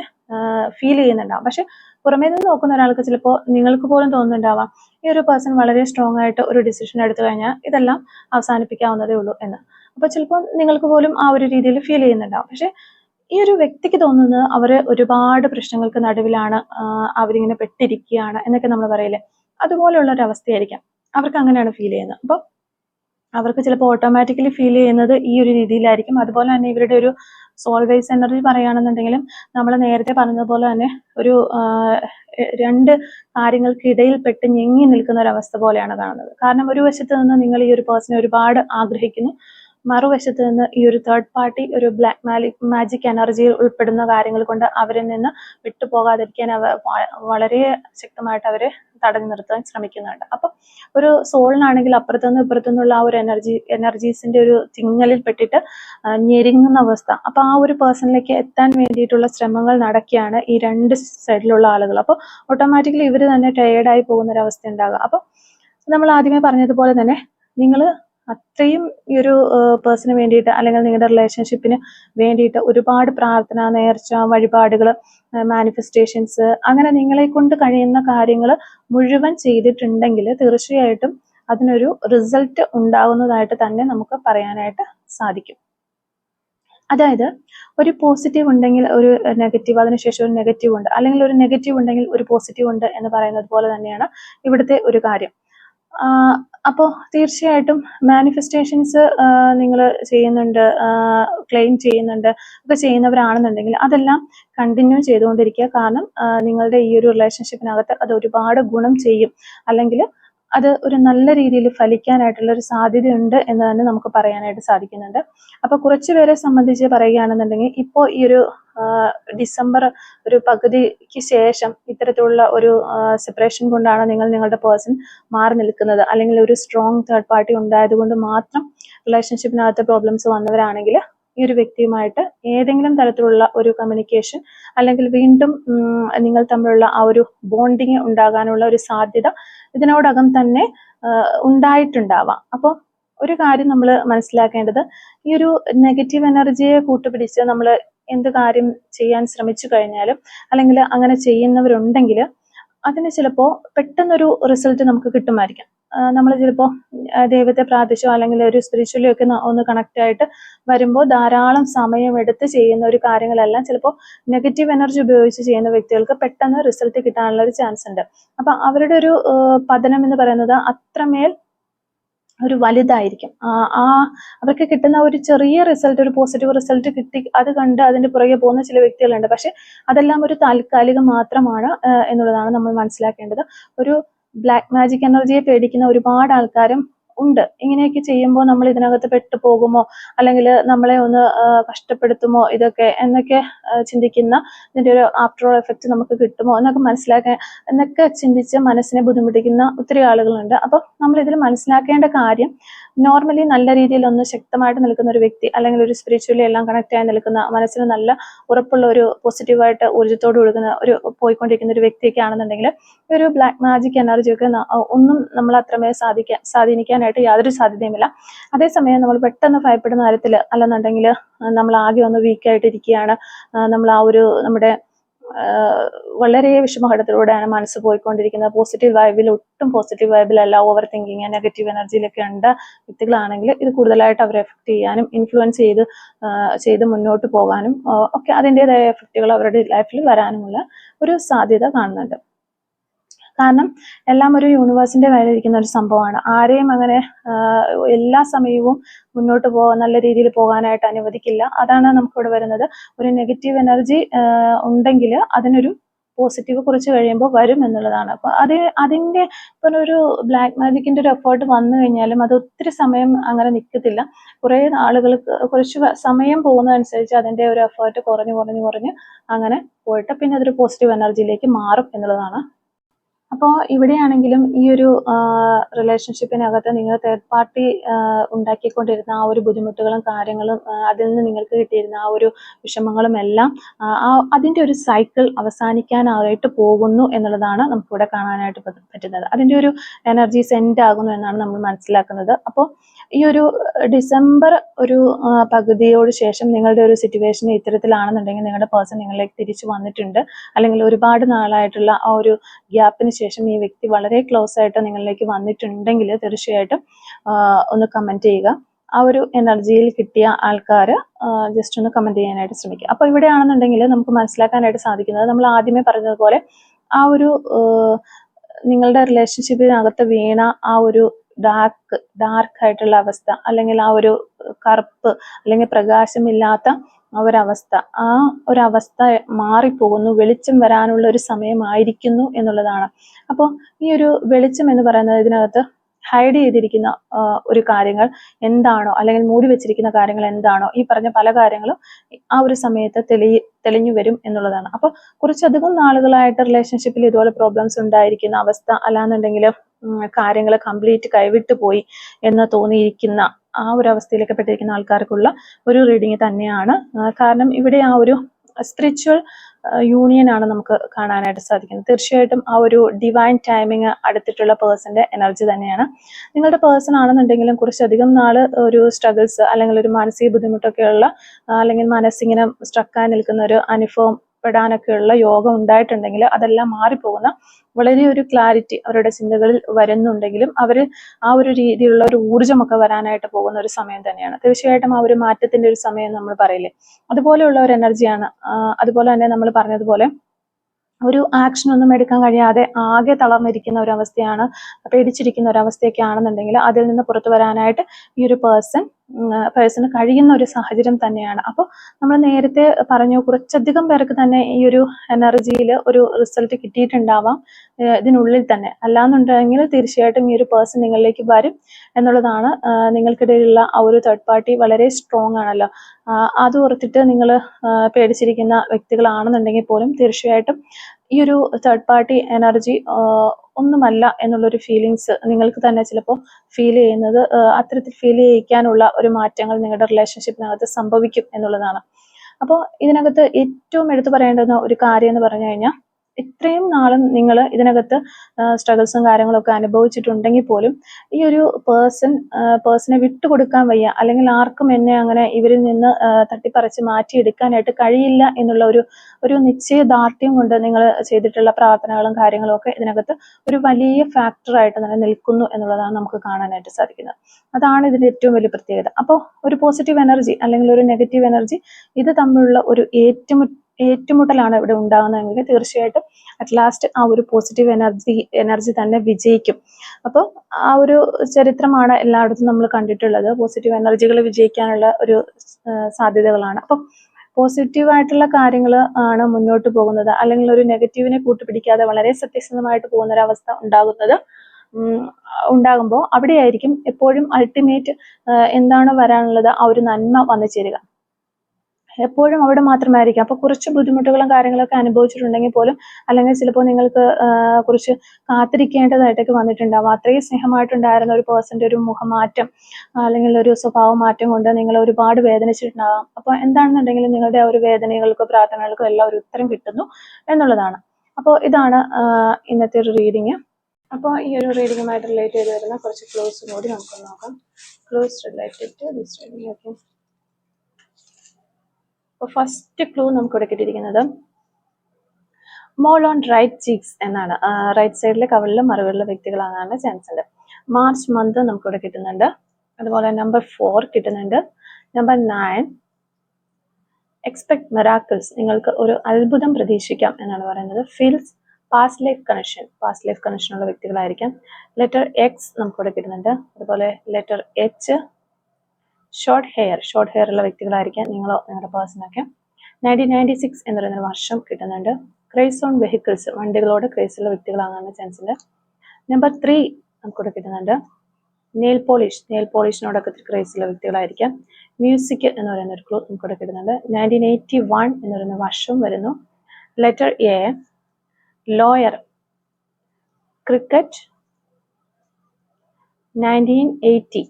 ഫീൽ ചെയ്യുന്നുണ്ടാവും. പക്ഷെ പുറമേ നിന്ന് നോക്കുന്ന ഒരാൾക്ക് ചിലപ്പോൾ നിങ്ങൾക്ക് പോലും തോന്നുന്നുണ്ടാവാം ഈ ഒരു പേഴ്സൺ വളരെ സ്ട്രോങ് ആയിട്ട് ഒരു ഡിസിഷൻ എടുത്തു കഴിഞ്ഞാൽ ഇതെല്ലാം അവസാനിപ്പിക്കാവുന്നതേ ഉള്ളൂ എന്ന്. അപ്പോൾ ചിലപ്പോൾ നിങ്ങൾക്ക് പോലും ആ ഒരു രീതിയിൽ ഫീൽ ചെയ്യുന്നുണ്ടാവും. പക്ഷെ ഈ ഒരു വ്യക്തിക്ക് തോന്നുന്നത് അവർ ഒരുപാട് പ്രശ്നങ്ങൾക്ക് നടുവിലാണ് അവരിങ്ങനെ പെട്ടിരിക്കുകയാണ് എന്നൊക്കെ നമ്മൾ പറയില്ലേ? അതുപോലെയുള്ള ഒരു അവസ്ഥയായിരിക്കാം. അവർക്ക് അങ്ങനെയാണ് ഫീൽ ചെയ്യുന്നത്. അപ്പോൾ അവർക്ക് ചിലപ്പോൾ ഓട്ടോമാറ്റിക്കലി ഫീൽ ചെയ്യുന്നത് ഈ ഒരു രീതിയിലായിരിക്കും. അതുപോലെ തന്നെ ഇവരുടെ ഒരു സോൾവേസ് എനർജി പറയുകയാണെന്നുണ്ടെങ്കിലും നമ്മൾ നേരത്തെ പറഞ്ഞതുപോലെ തന്നെ ഒരു രണ്ട് കാര്യങ്ങൾക്കിടയിൽ പെട്ട് ഞെങ്ങി നിൽക്കുന്ന ഒരു അവസ്ഥ പോലെയാണ് കാണുന്നത്. കാരണം ഒരു വശത്ത് നിന്ന് നിങ്ങൾ ഈ ഒരു പേഴ്സണെ ഒരുപാട് ആഗ്രഹിക്കുന്നു. മറുവശത്ത് നിന്ന് ഈ ഒരു തേർഡ് പാർട്ടി ഒരു ബ്ലാക്ക് മാലിക് മാജിക് എനർജിയിൽ ഉൾപ്പെടുന്ന കാര്യങ്ങൾ കൊണ്ട് അവരിൽ നിന്ന് വിട്ടുപോകാതിരിക്കാൻ അവ വളരെ ശക്തമായിട്ട് അവരെ തടഞ്ഞു നിർത്താൻ ശ്രമിക്കുന്നുണ്ട്. അപ്പം ഒരു സോളിനാണെങ്കിൽ അപ്പുറത്തുനിന്ന് ഇപ്പുറത്തുനിന്നുള്ള ആ ഒരു എനർജി എനർജീസിന്റെ ഒരു തിങ്ങലിൽ പെട്ടിട്ട് ഞെരുങ്ങുന്ന അവസ്ഥ. അപ്പൊ ആ ഒരു പേഴ്സണിലേക്ക് എത്താൻ വേണ്ടിയിട്ടുള്ള ശ്രമങ്ങൾ നടക്കുകയാണ് ഈ രണ്ട് സൈഡിലുള്ള ആളുകൾ. അപ്പോൾ ഓട്ടോമാറ്റിക്കലി ഇവർ തന്നെ ടയേർഡായി പോകുന്ന ഒരു അവസ്ഥ ഉണ്ടാകുക അപ്പോൾ നമ്മൾ ആദ്യമേ പറഞ്ഞതുപോലെ തന്നെ നിങ്ങൾ അത്രയും ഈ ഒരു പേഴ്സണിന് വേണ്ടിയിട്ട് അല്ലെങ്കിൽ നിങ്ങളുടെ റിലേഷൻഷിപ്പിന് വേണ്ടിയിട്ട് ഒരുപാട് പ്രാർത്ഥന നേർച്ച വഴിപാടുകൾ മാനിഫെസ്റ്റേഷൻസ് അങ്ങനെ നിങ്ങളെ കൊണ്ട് കഴിയുന്ന കാര്യങ്ങൾ മുഴുവൻ ചെയ്തിട്ടുണ്ടെങ്കിൽ തീർച്ചയായിട്ടും അതിനൊരു റിസൾട്ട് ഉണ്ടാകുന്നതായിട്ട് തന്നെ നമുക്ക് പറയാനായിട്ട് സാധിക്കും. അതായത് ഒരു പോസിറ്റീവ് ഉണ്ടെങ്കിൽ ഒരു നെഗറ്റീവ് അതിനുശേഷം ഒരു നെഗറ്റീവ് ഉണ്ട്. അല്ലെങ്കിൽ ഒരു നെഗറ്റീവ് ഉണ്ടെങ്കിൽ ഒരു പോസിറ്റീവ് ഉണ്ട് എന്ന് പറയുന്നത് പോലെ തന്നെയാണ് ഇവിടുത്തെ ഒരു കാര്യം. അപ്പോൾ തീർച്ചയായിട്ടും മാനിഫെസ്റ്റേഷൻസ് നിങ്ങൾ ചെയ്യുന്നുണ്ട് ക്ലെയിം ചെയ്യുന്നുണ്ട് ഒക്കെ ചെയ്യുന്നവരാണെന്നുണ്ടെങ്കിൽ അതെല്ലാം കണ്ടിന്യൂ ചെയ്തുകൊണ്ടിരിക്കുക. കാരണം നിങ്ങളുടെ ഈ ഒരു റിലേഷൻഷിപ്പിനകത്ത് അത് ഒരുപാട് ഗുണം ചെയ്യും. അല്ലെങ്കിൽ അത് ഒരു നല്ല രീതിയിൽ ഫലിക്കാനായിട്ടുള്ള ഒരു സാധ്യതയുണ്ട് എന്ന് തന്നെ നമുക്ക് പറയാനായിട്ട് സാധിക്കുന്നുണ്ട്. അപ്പൊ കുറച്ച് പേരെ സംബന്ധിച്ച് പറയുകയാണെന്നുണ്ടെങ്കിൽ ഇപ്പോൾ ഈ ഒരു ഡിസംബർ ഒരു പകുതിക്ക് ശേഷം ഇത്തരത്തിലുള്ള ഒരു സെപ്പറേഷൻ കൊണ്ടാണ് നിങ്ങൾ നിങ്ങളുടെ പേഴ്സൺ മാറി നിൽക്കുന്നത്. അല്ലെങ്കിൽ ഒരു സ്ട്രോങ് തേർഡ് പാർട്ടി ഉണ്ടായതുകൊണ്ട് മാത്രം റിലേഷൻഷിപ്പിനകത്ത് പ്രോബ്ലംസ് വന്നവരാണെങ്കിൽ ഈ ഒരു വ്യക്തിയുമായിട്ട് ഏതെങ്കിലും തരത്തിലുള്ള ഒരു കമ്മ്യൂണിക്കേഷൻ അല്ലെങ്കിൽ വീണ്ടും നിങ്ങൾ തമ്മിലുള്ള ആ ഒരു ബോണ്ടിങ് ഉണ്ടാകാനുള്ള ഒരു സാധ്യത ഇതിനോടകം തന്നെ ഉണ്ടായിട്ടുണ്ടാവാം. അപ്പോൾ ഒരു കാര്യം നമ്മൾ മനസ്സിലാക്കേണ്ടത് ഈ ഒരു നെഗറ്റീവ് എനർജിയെ കൂട്ടുപിടിച്ച് നമ്മൾ എന്ത് കാര്യം ചെയ്യാൻ ശ്രമിച്ചു കഴിഞ്ഞാലും അല്ലെങ്കിൽ അങ്ങനെ ചെയ്യുന്നവരുണ്ടെങ്കിൽ അതിന് ചിലപ്പോൾ പെട്ടെന്നൊരു റിസൾട്ട് നമുക്ക് കിട്ടുമായിരിക്കും. നമ്മൾ ചിലപ്പോൾ ദൈവത്തെ പ്രാർത്ഥിച്ചോ അല്ലെങ്കിൽ ഒരു സ്പിരിച്വലി ഒക്കെ ഒന്ന് കണക്ട് ആയിട്ട് വരുമ്പോൾ ധാരാളം സമയമെടുത്ത് ചെയ്യുന്ന ഒരു കാര്യങ്ങളെല്ലാം ചിലപ്പോൾ നെഗറ്റീവ് എനർജി ഉപയോഗിച്ച് ചെയ്യുന്ന വ്യക്തികൾക്ക് പെട്ടെന്ന് റിസൾട്ട് കിട്ടാനുള്ള ഒരു ചാൻസ് ഉണ്ട്. അപ്പൊ അവരുടെ ഒരു പതനം എന്ന് പറയുന്നത് അത്രമേൽ ഒരു വലുതായിരിക്കും. ആ അവർക്ക് കിട്ടുന്ന ഒരു ചെറിയ റിസൾട്ട് ഒരു പോസിറ്റീവ് റിസൾട്ട് കിട്ടി അത് കണ്ട് അതിന്റെ പുറകെ പോകുന്ന ചില വ്യക്തികളുണ്ട്. പക്ഷെ അതെല്ലാം ഒരു താൽക്കാലികം മാത്രമാണ് എന്നുള്ളതാണ് നമ്മൾ മനസ്സിലാക്കേണ്ടത്. ഒരു ബ്ലാക്ക് മാജിക് എനർജിയെ പേടിക്കുന്ന ഒരുപാട് ആൾക്കാരും ഉണ്ട്. ഇങ്ങനെയൊക്കെ ചെയ്യുമ്പോൾ നമ്മൾ ഇതിനകത്ത് പെട്ടു പോകുമോ? അല്ലെങ്കിൽ നമ്മളെ ഒന്ന് കഷ്ടപ്പെടുത്തുമോ ഇതൊക്കെ എന്നൊക്കെ ചിന്തിക്കുന്ന ഇതിന്റെ ഒരു ആഫ്റ്റർ ഓൾ എഫക്റ്റ് നമുക്ക് കിട്ടുമോ എന്നൊക്കെ മനസ്സിലാക്കാൻ എന്നൊക്കെ ചിന്തിച്ച് മനസ്സിനെ ബുദ്ധിമുട്ടിക്കുന്ന ഒത്തിരി ആളുകളുണ്ട്. അപ്പം നമ്മൾ ഇതിൽ മനസ്സിലാക്കേണ്ട കാര്യം നോർമലി നല്ല രീതിയിൽ ഒന്ന് ശക്തമായിട്ട് നിൽക്കുന്ന ഒരു വ്യക്തി അല്ലെങ്കിൽ ഒരു സ്പിരിച്വലി എല്ലാം കണക്ട് ആയി നിൽക്കുന്ന മനസ്സിന് നല്ല ഉറപ്പുള്ള ഒരു പോസിറ്റീവായിട്ട് ഊർജത്തോട് കൊടുക്കുന്ന ഒരു പോയിക്കൊണ്ടിരിക്കുന്ന ഒരു വ്യക്തിയൊക്കെ ആണെന്നുണ്ടെങ്കിൽ ഒരു ബ്ലാക്ക് മാജിക് എനർജി ഒക്കെ ന- ഒന്നും നമ്മൾ അത്രമേൽ സാധിക്കാൻ സ്വാധീനിക്കാനായിട്ട് യാതൊരു സാധ്യതയുമില്ല. അതേസമയം നമ്മൾ പെട്ടെന്ന് ഭയപ്പെടുന്ന കാര്യത്തിൽ അല്ലെന്നുണ്ടെങ്കിൽ നമ്മൾ ആകെ ഒന്ന് വീക്കായിട്ട് ഇരിക്കുകയാണ് നമ്മൾ ആ ഒരു നമ്മുടെ വളരെ വിഷമഘട്ടത്തിലൂടെയാണ് മനസ്സ് പോയിക്കൊണ്ടിരിക്കുന്നത്. പോസിറ്റീവ് വൈബിൽ ഒട്ടും പോസിറ്റീവ് വൈബിലല്ല ഓവർ തിങ്കിങ് നെഗറ്റീവ് എനർജിയിലൊക്കെ ഉണ്ട് വ്യക്തികളാണെങ്കിൽ ഇത് കൂടുതലായിട്ട് അവരെ എഫക്ട് ചെയ്യാനും ഇൻഫ്ലുവൻസ് ചെയ്ത് ചെയ്ത് മുന്നോട്ട് പോകാനും ഒക്കെ അതിന്റെതായ എഫക്റ്റുകൾ അവരുടെ ലൈഫിൽ വരാനുമുള്ള ഒരു സാധ്യത കാണുന്നുണ്ട്. കാരണം എല്ലാം ഒരു യൂണിവേഴ്സിന്റെ കയ്യിലിരിക്കുന്ന ഒരു സംഭവമാണ്. ആരെയും അങ്ങനെ എല്ലാ സമയവും മുന്നോട്ട് പോകാൻ നല്ല രീതിയിൽ പോകാനായിട്ട് അനുവദിക്കില്ല. അതാണ് നമുക്കിവിടെ വരുന്നത്. ഒരു നെഗറ്റീവ് എനർജി ഉണ്ടെങ്കിൽ അതിനൊരു പോസിറ്റീവ് കുറച്ച് കഴിയുമ്പോൾ വരും എന്നുള്ളതാണ്. അപ്പൊ അത് അതിന്റെ ഇപ്പൊ ഒരു ബ്ലാക്ക് മാജിക്കിന്റെ ഒരു എഫേർട്ട് വന്നു കഴിഞ്ഞാലും അത് ഒത്തിരി സമയം അങ്ങനെ നിൽക്കത്തില്ല. കുറെ ആളുകൾക്ക് കുറച്ച് സമയം പോകുന്നതനുസരിച്ച് അതിന്റെ ഒരു എഫേർട്ട് കുറഞ്ഞു കുറഞ്ഞു കുറഞ്ഞ് അങ്ങനെ പോയിട്ട് പിന്നെ അതൊരു പോസിറ്റീവ് എനർജിയിലേക്ക് മാറും എന്നുള്ളതാണ് അപ്പോൾ ഇവിടെയാണെങ്കിലും ഈ ഒരു റിലേഷൻഷിപ്പിനകത്ത് നിങ്ങൾ തേർഡ് പാർട്ടി ഉണ്ടാക്കിക്കൊണ്ടിരുന്ന ആ ഒരു ബുദ്ധിമുട്ടുകളും കാര്യങ്ങളും അതിൽ നിന്ന് നിങ്ങൾക്ക് കിട്ടിയിരുന്ന ആ ഒരു വിഷമങ്ങളും എല്ലാം അതിന്റെ ഒരു സൈക്കിൾ അവസാനിക്കാനായിട്ട് പോകുന്നു എന്നുള്ളതാണ് നമുക്കിവിടെ കാണാനായിട്ട് പറ്റുന്നത്. അതിന്റെ ഒരു എനർജി സെൻഡ് ആകുന്നു എന്നാണ് നമ്മൾ മനസ്സിലാക്കുന്നത്. അപ്പോൾ ഈ ഒരു ഡിസംബർ ഒരു പകുതിയോട് ശേഷം നിങ്ങളുടെ ഒരു സിറ്റുവേഷൻ ഇത്തരത്തിലാണെന്നുണ്ടെങ്കിൽ നിങ്ങളുടെ പേഴ്സൺ നിങ്ങളിലേക്ക് തിരിച്ചു വന്നിട്ടുണ്ട്. അല്ലെങ്കിൽ ഒരുപാട് നാളായിട്ടുള്ള ആ ഒരു ഗ്യാപ്പിന് ശേഷം ഈ വ്യക്തി വളരെ ക്ലോസ് ആയിട്ട് നിങ്ങളിലേക്ക് വന്നിട്ടുണ്ടെങ്കിൽ തീർച്ചയായിട്ടും ഒന്ന് കമന്റ് ചെയ്യുക. ആ ഒരു എനർജിയിൽ കിട്ടിയ ആൾക്കാർ ജസ്റ്റ് ഒന്ന് കമന്റ് ചെയ്യാനായിട്ട് ശ്രമിക്കുക. അപ്പോൾ ഇവിടെയാണെന്നുണ്ടെങ്കിൽ നമുക്ക് മനസ്സിലാക്കാനായിട്ട് സാധിക്കുന്നത് നമ്മൾ ആദ്യമേ പറഞ്ഞതുപോലെ ആ ഒരു നിങ്ങളുടെ റിലേഷൻഷിപ്പിനകത്ത് വീണ ആ ഒരു ഡാർക്ക് ഡാർക്ക് ആയിട്ടുള്ള അവസ്ഥ അല്ലെങ്കിൽ ആ ഒരു കറുപ്പ് അല്ലെങ്കിൽ പ്രകാശമില്ലാത്ത ആ ഒരവസ്ഥ ആ ഒരവസ്ഥ മാറിപ്പോകുന്നു വെളിച്ചം വരാനുള്ള ഒരു സമയമായിരിക്കുന്നു എന്നുള്ളതാണ്. അപ്പോൾ ഈ ഒരു വെളിച്ചം എന്ന് പറയുന്നത് ഇതിനകത്ത് ഹൈഡ് ചെയ്തിരിക്കുന്ന ഒരു കാര്യങ്ങൾ എന്താണോ അല്ലെങ്കിൽ മൂടി വെച്ചിരിക്കുന്ന കാര്യങ്ങൾ എന്താണോ ഈ പറഞ്ഞ പല കാര്യങ്ങളും ആ ഒരു സമയത്ത് തെളി തെളിഞ്ഞു വരും എന്നുള്ളതാണ്. അപ്പോൾ കുറച്ചധികം നാളുകളായിട്ട് റിലേഷൻഷിപ്പിൽ ഇതുപോലെ പ്രോബ്ലംസ് ഉണ്ടായിരിക്കുന്ന അവസ്ഥ അല്ലാന്നുണ്ടെങ്കിൽ കാര്യങ്ങൾ കംപ്ലീറ്റ് കൈവിട്ടു പോയി എന്ന് തോന്നിയിരിക്കുന്ന ആ ഒരു അവസ്ഥയിലൊക്കെ പെട്ടിരിക്കുന്ന ആൾക്കാർക്കുള്ള ഒരു റീഡിങ് തന്നെയാണ്. കാരണം ഇവിടെ ആ ഒരു സ്പിരിച്വൽ യൂണിയൻ ആണ് നമുക്ക് കാണാനായിട്ട് സാധിക്കുന്നത്. തീർച്ചയായിട്ടും ആ ഒരു ഡിവൈൻ ടൈമിങ് അടുത്തിട്ടുള്ള പേഴ്സന്റെ എനർജി തന്നെയാണ്. നിങ്ങളുടെ പേഴ്സൺ ആണെന്നുണ്ടെങ്കിലും കുറച്ചധികം നാൾ ഒരു സ്ട്രഗിൾസ് അല്ലെങ്കിൽ ഒരു മാനസിക ബുദ്ധിമുട്ടൊക്കെയുള്ള അല്ലെങ്കിൽ മനസ്സിങ്ങനെ സ്ട്രക്കായി നിൽക്കുന്ന ഒരു അനുഭവം പെടാനൊക്കെയുള്ള യോഗം ഉണ്ടായിട്ടുണ്ടെങ്കിൽ അതെല്ലാം മാറിപ്പോകുന്ന വളരെ ഒരു ക്ലാരിറ്റി അവരുടെ ചിന്തകളിൽ വരുന്നുണ്ടെങ്കിലും അവർ ആ ഒരു രീതിയിലുള്ള ഒരു ഊർജമൊക്കെ വരാനായിട്ട് പോകുന്ന ഒരു സമയം തന്നെയാണ്. തീർച്ചയായിട്ടും ആ ഒരു മാറ്റത്തിന്റെ ഒരു സമയം നമ്മൾ പറയില്ലേ? അതുപോലെയുള്ള ഒരു എനർജിയാണ് അതുപോലെ തന്നെ നമ്മൾ പറഞ്ഞതുപോലെ ഒരു ആക്ഷൻ ഒന്നും എടുക്കാൻ കഴിയാതെ ആകെ തളർന്നിരിക്കുന്ന ഒരു അവസ്ഥയാണ് പേടിച്ചിരിക്കുന്ന ഒരു അവസ്ഥയൊക്കെ ആണെന്നുണ്ടെങ്കിൽ അതിൽ നിന്ന് പുറത്തു വരാനായിട്ട് ഈ ഒരു പേഴ്സൺ പേഴ്സണ് കഴിയുന്ന ഒരു സാഹചര്യം തന്നെയാണ്. അപ്പോൾ നമ്മൾ നേരത്തെ പറഞ്ഞു കുറച്ചധികം പേർക്ക് തന്നെ ഈ ഒരു എനർജിയിൽ ഒരു റിസൾട്ട് കിട്ടിയിട്ടുണ്ടാവാം ഇതിനുള്ളിൽ തന്നെ. അല്ലാന്നുണ്ടെങ്കിൽ തീർച്ചയായിട്ടും ഈ ഒരു പേഴ്സൺ നിങ്ങളിലേക്ക് വരും എന്നുള്ളതാണ് നിങ്ങൾക്കിടയിലുള്ള ആ ഒരു തേർഡ് പാർട്ടി വളരെ സ്ട്രോങ് ആണല്ലോ. അത് ഓർത്തിട്ട് നിങ്ങൾ പേടിച്ചിരിക്കുന്ന വ്യക്തികളാണെന്നുണ്ടെങ്കിൽ പോലും തീർച്ചയായിട്ടും ഈ ഒരു തേർഡ് പാർട്ടി എനർജി ഒന്നുമല്ല എന്നുള്ളൊരു ഫീലിങ്സ് നിങ്ങൾക്ക് തന്നെ ചിലപ്പോൾ ഫീൽ ചെയ്യുന്നത് അത്തരത്തിൽ ഫീൽ ചെയ്യിക്കാനുള്ള ഒരു മാറ്റങ്ങൾ നിങ്ങളുടെ റിലേഷൻഷിപ്പിനകത്ത് സംഭവിക്കും എന്നുള്ളതാണ്. അപ്പോൾ ഇതിനകത്ത് ഏറ്റവും എടുത്തു പറയേണ്ടുന്ന ഒരു കാര്യം എന്ന് പറഞ്ഞു കഴിഞ്ഞാൽ ഇത്രയും നാളും നിങ്ങൾ ഇതിനകത്ത് സ്ട്രഗിൾസും കാര്യങ്ങളൊക്കെ അനുഭവിച്ചിട്ടുണ്ടെങ്കിൽ പോലും ഈ ഒരു പേഴ്സൺ പേഴ്സണെ വിട്ടുകൊടുക്കാൻ വയ്യ. അല്ലെങ്കിൽ ആർക്കും എന്നെ അങ്ങനെ ഇവരിൽ നിന്ന് തട്ടിപ്പറിച്ച് മാറ്റിയെടുക്കാനായിട്ട് കഴിയില്ല എന്നുള്ള ഒരു ഒരു നിശ്ചയദാർഢ്യം കൊണ്ട് നിങ്ങൾ ചെയ്തിട്ടുള്ള പ്രാർത്ഥനകളും കാര്യങ്ങളും ഒക്കെ ഇതിനകത്ത് ഒരു വലിയ ഫാക്ടറായിട്ട് തന്നെ നിൽക്കുന്നു എന്നുള്ളതാണ് നമുക്ക് കാണാനായിട്ട് സാധിക്കുന്നത്. അതാണ് ഇതിന്റെ ഏറ്റവും വലിയ പ്രത്യേകത. അപ്പോൾ ഒരു പോസിറ്റീവ് എനർജി അല്ലെങ്കിൽ ഒരു നെഗറ്റീവ് എനർജി ഇത് തമ്മിലുള്ള ഒരു ഏറ്റുമു ഏറ്റുമുട്ടലാണ് ഇവിടെ ഉണ്ടാകുന്നതെങ്കിൽ തീർച്ചയായിട്ടും അറ്റ് ലാസ്റ്റ് ആ ഒരു പോസിറ്റീവ് എനർജി എനർജി തന്നെ വിജയിക്കും. അപ്പോൾ ആ ഒരു ചരിത്രമാണ് എല്ലായിടത്തും നമ്മൾ കണ്ടിട്ടുള്ളത്. പോസിറ്റീവ് എനർജികൾ വിജയിക്കാനുള്ള ഒരു സാധ്യതകളാണ്. അപ്പം പോസിറ്റീവായിട്ടുള്ള കാര്യങ്ങൾ ആണ് മുന്നോട്ട് പോകുന്നത്. അല്ലെങ്കിൽ ഒരു നെഗറ്റീവിനെ കൂട്ടുപിടിക്കാതെ വളരെ സത്യസന്ധമായിട്ട് പോകുന്ന ഒരു അവസ്ഥ ഉണ്ടാകുന്നത് ഉണ്ടാകുമ്പോൾ അവിടെയായിരിക്കും എപ്പോഴും അൾട്ടിമേറ്റ് എന്താണ് വരാനുള്ളത് ആ ഒരു നന്മ വന്നു ചേരുക. എപ്പോഴും അവിടെ മാത്രമായിരിക്കും. അപ്പൊ കുറച്ച് ബുദ്ധിമുട്ടുകളും കാര്യങ്ങളൊക്കെ അനുഭവിച്ചിട്ടുണ്ടെങ്കിൽ പോലും അല്ലെങ്കിൽ ചിലപ്പോൾ നിങ്ങൾക്ക് കുറച്ച് കാത്തിരിക്കേണ്ടതായിട്ടൊക്കെ വന്നിട്ടുണ്ടാവും. അത്രയും സ്നേഹമായിട്ടുണ്ടായിരുന്ന ഒരു പേഴ്സന്റെ ഒരു മുഖമാറ്റം അല്ലെങ്കിൽ ഒരു സ്വഭാവ മാറ്റം കൊണ്ട് നിങ്ങൾ ഒരുപാട് വേദനിച്ചിട്ടുണ്ടാവാം. അപ്പൊ എന്താണെന്നുണ്ടെങ്കിലും നിങ്ങളുടെ ആ ഒരു വേദനകൾക്കോ പ്രാർത്ഥനകൾക്കോ എല്ലാം ഒരു ഉത്തരം കിട്ടുന്നു എന്നുള്ളതാണ്. അപ്പോൾ ഇതാണ് ഇന്നത്തെ ഒരു റീഡിങ് അപ്പോൾ ഈ ഒരു റീഡിങ്ങുമായിട്ട് റിലേറ്റ് ചെയ്ത് വരുന്ന കുറച്ച് ക്ലോസ് കൂടി നമുക്ക് നോക്കാം. Clues related to this reading okay അപ്പോൾ ഫസ്റ്റ് ക്ലൂ നമുക്ക് ഇവിടെ കിട്ടിയിരിക്കുന്നത്. മോൾ ഓൺ റൈറ്റ് ചീക്സ് എന്നാണ്. റൈറ്റ് സൈഡിലെ കവളിലെ മറുകളിലെ വ്യക്തികളാകാനുള്ള ചാൻസ് ഉണ്ട്. മാർച്ച് മന്ത് നമുക്കിവിടെ കിട്ടുന്നുണ്ട്. അതുപോലെ നമ്പർ ഫോർ കിട്ടുന്നുണ്ട്. നമ്പർ നയൻ എക്സ്പെക്ട് മെറാക്കിൾസ് നിങ്ങൾക്ക് ഒരു അത്ഭുതം പ്രതീക്ഷിക്കാം എന്നാണ് പറയുന്നത്. Feels past life connection past life കണക്ഷനുള്ള വ്യക്തികളായിരിക്കാം. ലെറ്റർ എക്സ് നമുക്കിവിടെ കിട്ടുന്നുണ്ട്. അതുപോലെ letter H short hair short hair ഉള്ള വ്യക്തികളായിരിക്കാം നിങ്ങളോ നിങ്ങളുടെ പേഴ്സണൊക്കെ നയന്റീൻ നയന്റി സിക്സ് എന്ന് പറയുന്ന വർഷം കിട്ടുന്നുണ്ട്. ക്രേസ് ഓൺ വെഹിക്കിൾസ് വണ്ടികളോട് ക്രൈസ് ഉള്ള വ്യക്തികളാകാനുള്ള ചാൻസ് ഉണ്ട്. നമ്പർ ത്രീ നമുക്കിവിടെ കിട്ടുന്നുണ്ട്. നെയിൽ പോളിഷ് നെയിൽ പോളിഷിനോടൊക്കെ ക്രേസ് ഉള്ള വ്യക്തികളായിരിക്കാം. മ്യൂസിക് എന്ന് പറയുന്ന ഒരു ക്ലൂ നമുക്കിവിടെ കിട്ടുന്നുണ്ട്. നയന്റീൻ എയ്റ്റി വൺ എന്ന് പറയുന്ന വർഷം വരുന്നു. Letter A lawyer cricket nineteen eighty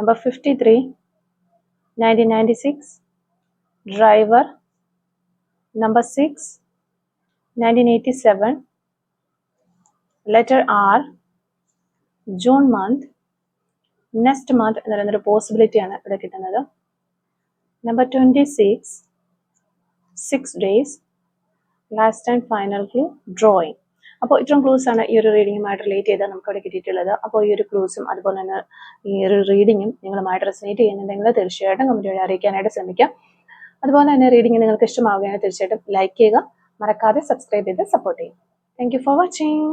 Number 53, 1996, driver. Number 6, 1987, letter R, June month next month എന്ന് പറയുന്ന ഒരു പോസിബിലിറ്റിയാണ് ഇവിടെ കിട്ടുന്നത് number twenty six six days last and final clue drawing അപ്പോൾ ഇത്രയും ക്ലൂസ് ആണ് ഈ ഒരു റീഡിങ്ങുമായിട്ട് റിലേറ്റ് ചെയ്താൽ നമുക്ക് അവിടെ കിട്ടിയിട്ടുള്ളത്. അപ്പോൾ ഈ ഒരു ക്ലൂസും അതുപോലെ തന്നെ ഈ ഒരു റീഡിങ്ങും നിങ്ങളുമായിട്ട് റെസിനേറ്റ് ചെയ്യുന്നുണ്ടെങ്കിൽ തീർച്ചയായിട്ടും കമന്റ് വഴി അറിയിക്കാനായിട്ട് ശ്രമിക്കാം. അതുപോലെ തന്നെ റീഡിംഗ് നിങ്ങൾക്ക് ഇഷ്ടമാവുകയാണെങ്കിൽ തീർച്ചയായിട്ടും ലൈക്ക് ചെയ്യുക. മറക്കാതെ സബ്സ്ക്രൈബ് ചെയ്ത് സപ്പോർട്ട് ചെയ്യും താങ്ക് ഫോർ വാച്ചിങ്